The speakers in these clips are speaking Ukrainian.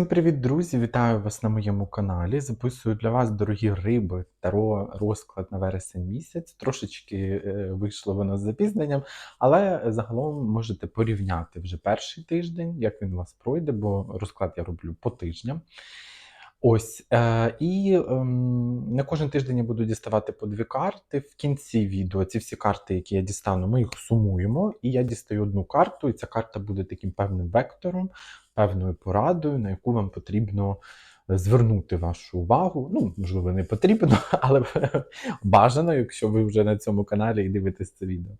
Всім привіт, друзі! Вітаю вас на моєму каналі. Записую для вас, дорогі риби, таро розклад на вересень місяць. Трошечки е, вийшло воно з запізненням, але загалом можете порівняти вже перший тиждень, як він у вас пройде, бо розклад я роблю по тижням. Ось, е, і е, на кожен тиждень я буду діставати по дві карти. В кінці відео ці всі карти, які я дістану, ми їх сумуємо. І я дістаю одну карту, і ця карта буде таким певним вектором, певною порадою, на яку вам потрібно звернути вашу увагу. Ну, можливо, не потрібно, але бажано, якщо ви вже на цьому каналі і дивитесь це відео.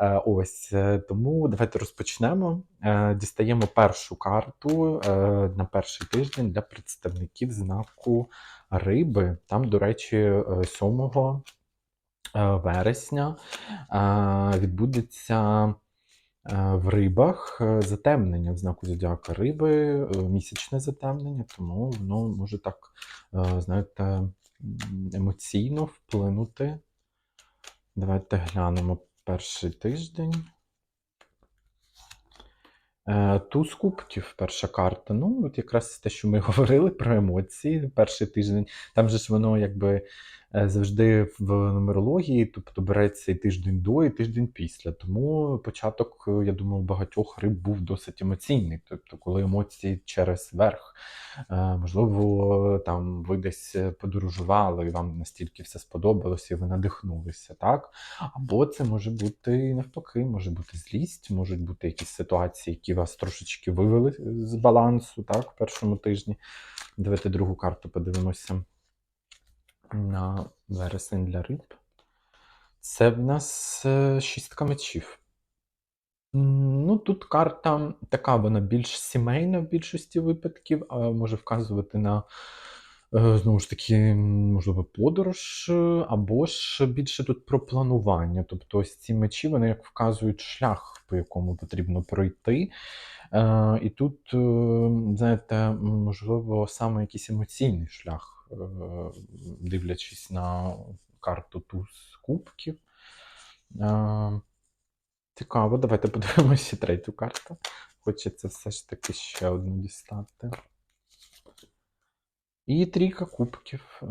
Е, Ось е, тому давайте розпочнемо. Е, Дістаємо першу карту на перший тиждень для представників знаку риби. Там, до речі, е, 7 е, вересня відбудеться в рибах е, затемнення в знаку зодіака риби, е, місячне затемнення, тому воно може так, е, знаєте, емоційно вплинути. Давайте глянемо перший тиждень. Е, Туз кубків, перша карта. Ну, от якраз те, що ми говорили про емоції перший тиждень. Там же ж воно якби е, завжди в нумерології, тобто береться і тиждень до, і тиждень після. Тому початок, е, я думаю, багатьох риб був досить емоційний. Тобто, коли емоції через верх. Е, Можливо, там ви десь подорожували, і вам настільки все сподобалося, і ви надихнулися, так? Або це може бути навпаки, може бути злість, можуть бути якісь ситуації, які вас трошечки вивели з балансу, так, в першому тижні. Давайте другу карту подивимося на вересень для риб. Це в нас е, шістка мечів. Ну, тут карта така, вона більш сімейна в більшості випадків, а може вказувати на, е, знову ж таки, можливо, подорож, е, або ж більше тут про планування. Тобто ось ці мечі, вони як вказують шлях, по якому потрібно пройти. І тут, знаєте, можливо, саме якийсь емоційний шлях, дивлячись на карту туз кубків. Е, Цікаво, давайте подивимося третю карту. Хочеться все ж таки ще одну дістати. І трійка кубків. Е,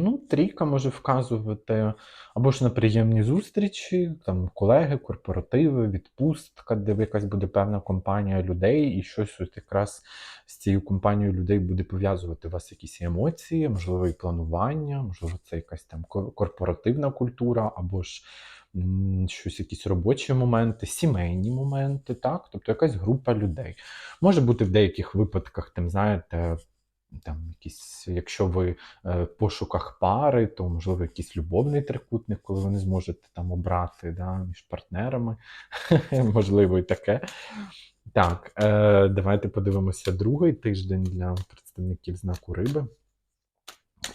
Ну, трійка може вказувати або ж на приємні зустрічі, там колеги, корпоративи, відпустка, де якась буде певна компанія людей, і щось от якраз з цією компанією людей буде пов'язувати у вас якісь емоції, можливо, і планування, можливо, це якась там корпоративна культура, або ж щось, якісь робочі моменти, сімейні моменти, так? Тобто якась група людей. Може бути в деяких випадках, там, знаєте, там якісь, якщо ви е, в пошуках пари, то можливо якийсь любовний трикутник, коли ви не зможете там обрати да, між партнерами. Можливо, і таке. Так, е, давайте подивимося другий тиждень для представників знаку риби.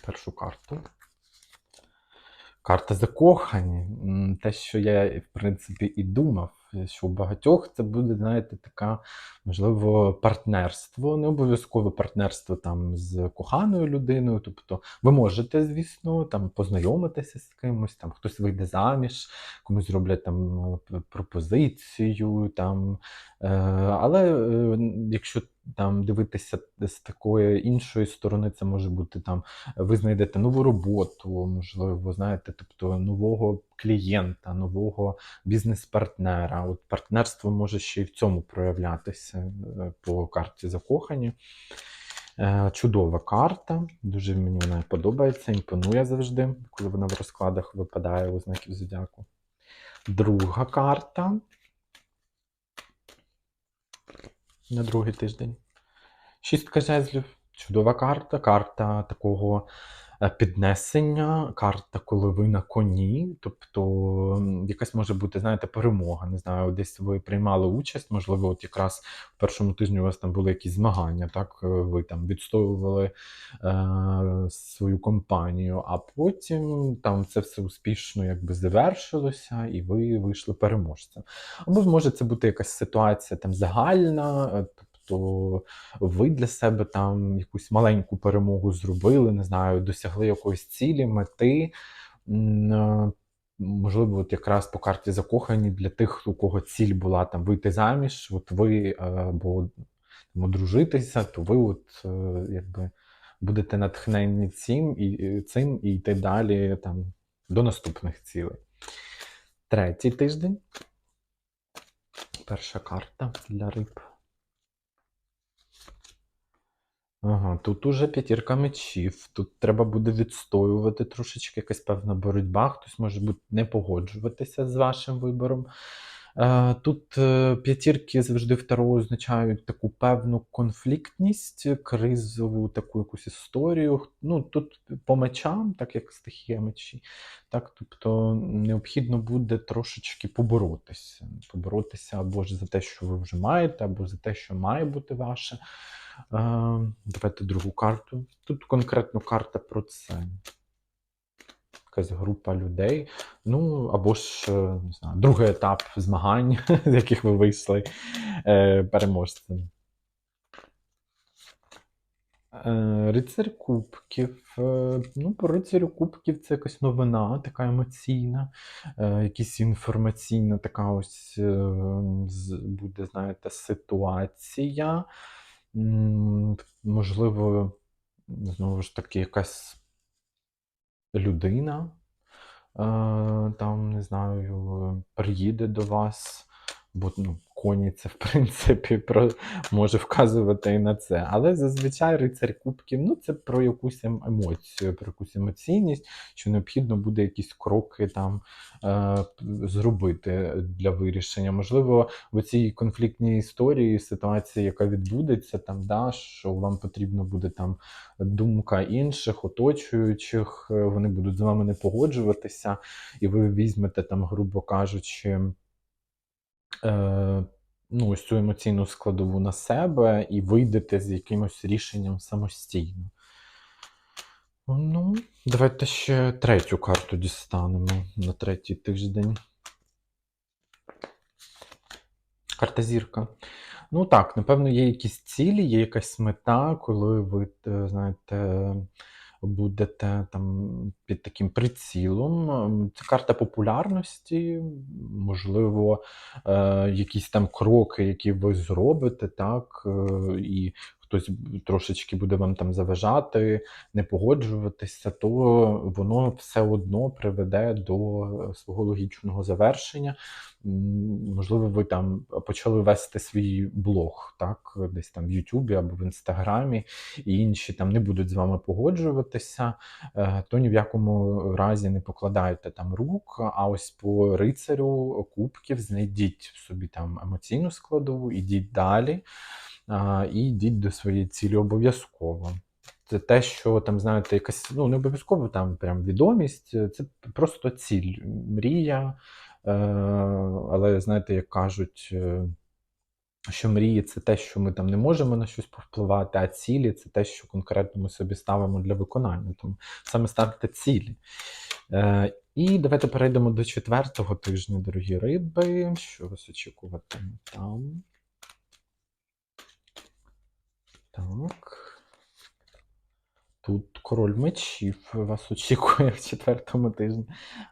Першу карту. Карта закохані. Те, що я, в принципі, і думав, що у багатьох це буде, знаєте, така, можливо, партнерство, не обов'язково партнерство там з коханою людиною. Тобто ви можете, звісно, там познайомитися з кимось, там хтось вийде заміж, комусь зроблять там е, пропозицію, там, е, але е, якщо там дивитися з такої іншої сторони, це може бути там ви знайдете нову роботу, можливо, знаєте, тобто нового клієнта, нового бізнес-партнера. От партнерство може ще й в цьому проявлятися е, по карті закохані. Е, Чудова карта, дуже мені вона подобається, імпонує завжди, коли вона в розкладах випадає у знаків зодіаку. Друга карта на другий тиждень. Шістка жезлів. Чудова карта, карта такого е, піднесення, карта, коли ви на коні. Тобто якась може бути, знаєте, перемога. Не знаю, десь ви приймали участь, можливо, от якраз в першому тижні у вас там були якісь змагання, так? е, Ви там відстоювали е, свою компанію, а потім там це все успішно якби завершилося, і ви вийшли переможцем. Або може це бути якась ситуація там загальна, е, тобто ви для себе там якусь маленьку перемогу зробили, не знаю, досягли якоїсь цілі, мети. Можливо, от якраз по карті закохані для тих, у кого ціль була там вийти заміж, от ви е, або там, одружитися, то ви от е, якби будете натхнені цим і цим і йти далі там, до наступних цілей. Третій тиждень. Перша карта для риб. Ага, тут уже п'ятірка мечів. Тут треба буде відстоювати трошечки якась певна боротьба. Хтось може бути не погоджуватися з вашим вибором. Е, Тут е, п'ятірки завжди в Таро означають таку певну конфліктність, кризову таку якусь історію. Ну, тут по мечам, так як стихія мечі, так, тобто необхідно буде трошечки поборотися. Поборотися або ж за те, що ви вже маєте, або за те, що має бути ваше. Давайте другу карту. Тут конкретно карта про це. Якась група людей. Ну, або ж, е, не знаю, другий етап змагань, з яких ви вийшли е, переможцем. Е, Рицар Кубків. Ну, по рицарю Кубків це якась новина, така емоційна, якась інформаційна така ось буде, знаєте, ситуація. Можливо, знову ж таки, якась людина, е, там, не знаю, приїде до вас, бо ну, коні це, в принципі, про, може вказувати і на це. Але зазвичай рицарь кубків ну, це про якусь ем- емоцію, про якусь емоційність, що необхідно буде якісь кроки там е, зробити для вирішення. Можливо, в цій конфліктній історії, ситуації, яка відбудеться, там, да, що вам потрібно буде там думка інших, оточуючих, е, вони будуть з вами не погоджуватися, і ви візьмете там, грубо кажучи, е, ну, ось цю емоційну складову на себе і вийдете з якимось рішенням самостійно. Ну, давайте ще третю карту дістанемо на третій тиждень. Карта зірка. Ну так, напевно, є якісь цілі, є якась мета, коли ви, е, знаєте, будете там під таким прицілом. Ем, Це карта популярності, можливо, е, якісь там кроки, які ви зробите, так, е, і хтось трошечки буде вам там заважати, не погоджуватися, то воно все одно приведе до е, свого логічного завершення. Можливо, ви там почали вести свій блог, так, десь там в Ютубі або в Інстаграмі, і інші там не будуть з вами погоджуватися, е, то ні в якому разі не покладайте там рук. А ось по рицарю кубків знайдіть в собі там емоційну складову, ідіть далі і йдіть до своєї цілі обов'язково. Це те, що там, знаєте, якась, ну, не обов'язково там прям відомість, це просто ціль, мрія. Е, але знаєте, як кажуть, е, що мрії це те, що ми там не можемо на щось повпливати, а цілі це те, що конкретно ми собі ставимо для виконання. Тому саме ставте цілі. Е, і давайте перейдемо до четвертого тижня, дорогі риби. Що вас очікуватиме там? Так. Тут король мечів вас очікує в четвертому тижні.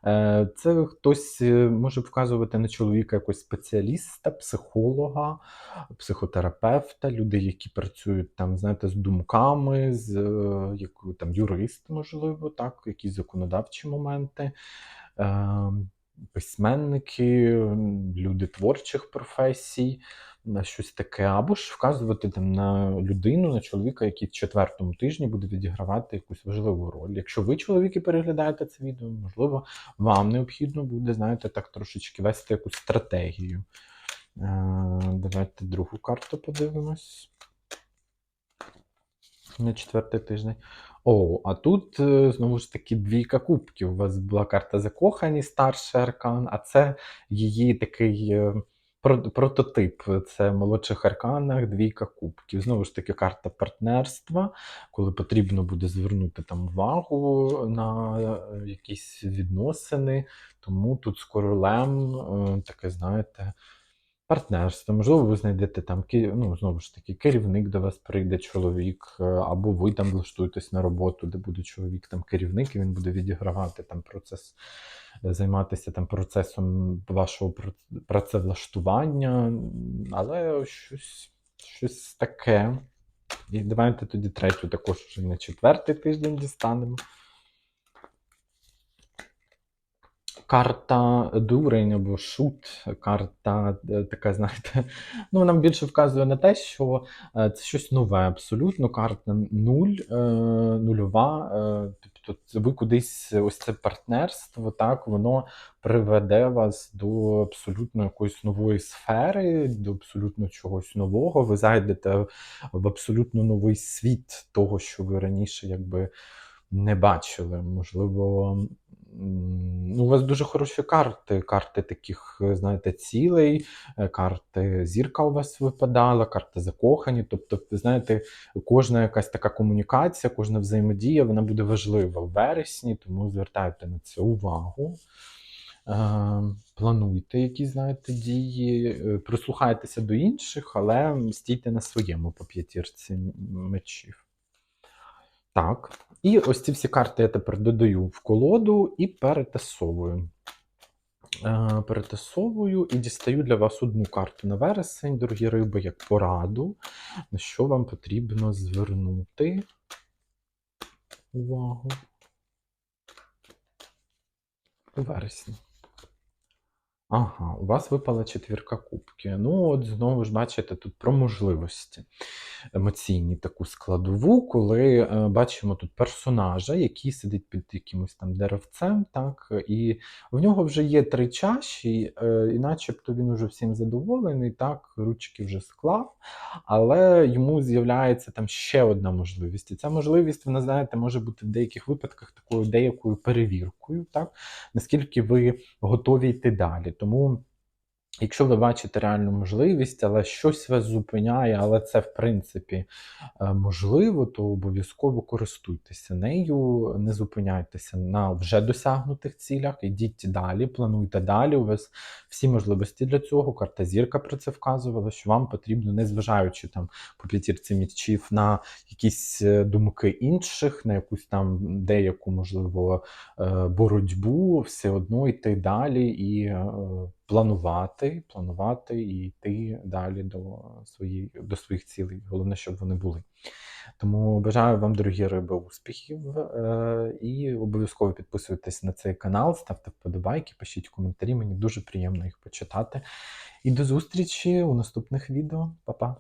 Е, Це хтось е, може вказувати на чоловіка якогось спеціаліста, психолога, психотерапевта, люди, які працюють там, знаєте, з думками, з е, як, там, юрист, можливо, так, якісь законодавчі моменти. Е, Письменники, люди творчих професій, на щось таке, або ж вказувати там на людину, на чоловіка, який в четвертому тижні буде відігравати якусь важливу роль. Якщо ви, чоловіки, переглядаєте це відео, можливо, вам необхідно буде, знаєте, так трошечки вести якусь стратегію. Е, Давайте другу карту подивимось. На четвертий тиждень. О, а тут е, знову ж таки двійка кубків. У вас була карта закохані, старший аркан, а це її такий е, прототип. Це молодших арканах двійка кубків. Знову ж таки, карта партнерства, коли потрібно буде звернути там увагу на е, якісь відносини. Тому тут з королем е, таке, знаєте, партнерство. Можливо, ви знайдете там ну, знову ж таки, керівник до вас прийде чоловік, е, або ви там влаштуєтесь на роботу, де буде чоловік там керівник, і він буде відігравати там процес, е, займатися там процесом вашого працевлаштування, але щось Щось таке. І давайте тоді третю також вже на четвертий тиждень дістанемо. Карта дурень або шут, карта е, така, знаєте, ну вона більше вказує на те, що е, це щось нове абсолютно. Карта нуль, е, нульова. Тобто ви кудись ось це партнерство, так, воно приведе вас до абсолютно якоїсь нової сфери, до абсолютно чогось нового. Ви зайдете в абсолютно новий світ того, що ви раніше якби не бачили. Можливо, ну, у вас дуже хороші карти. Карти таких, знаєте, цілей, е, карти зірка у вас випадала, карти закохані. Тобто, знаєте, кожна якась така комунікація, кожна взаємодія, вона буде важлива в вересні, тому звертайте на це увагу. Е, Плануйте якісь, знаєте, дії, е, прислухайтеся до інших, але стійте на своєму по п'ятірці мечів. Так. І ось ці всі карти я тепер додаю в колоду і перетасовую. Е, Перетасовую і дістаю для вас одну карту на вересень, дорогі риби, як пораду, на що вам потрібно звернути увагу у вересні. Ага, у вас випала четвірка кубків. Ну, от знову ж бачите, тут про можливості. Емоційні таку складову, коли е, бачимо тут персонажа, який сидить під якимось там деревцем, так, і в нього вже є три чаші, е, і начебто він уже всім задоволений, так, ручки вже склав, але йому з'являється там ще одна можливість. І ця можливість, вона, знаєте, може бути в деяких випадках такою деякою перевіркою, так, наскільки ви готові йти далі. Тому, якщо ви бачите реальну можливість, але щось вас зупиняє, але це в принципі е, можливо, то обов'язково користуйтеся нею, не зупиняйтеся на вже досягнутих цілях, ідіть далі, плануйте далі. У вас всі можливості для цього. Карта зірка про це вказувала, що вам потрібно, незважаючи там по п'ятірці мічів на якісь е, думки інших, на якусь там деяку, можливо, е, боротьбу, все одно йти далі і планувати, планувати і йти далі до, своєї, до своїх цілей. Головне, щоб вони були. Тому бажаю вам, дорогі риби, успіхів е, і обов'язково підписуйтесь на цей канал, ставте вподобайки, пишіть коментарі. Мені дуже приємно їх почитати. І до зустрічі у наступних відео. Па-па!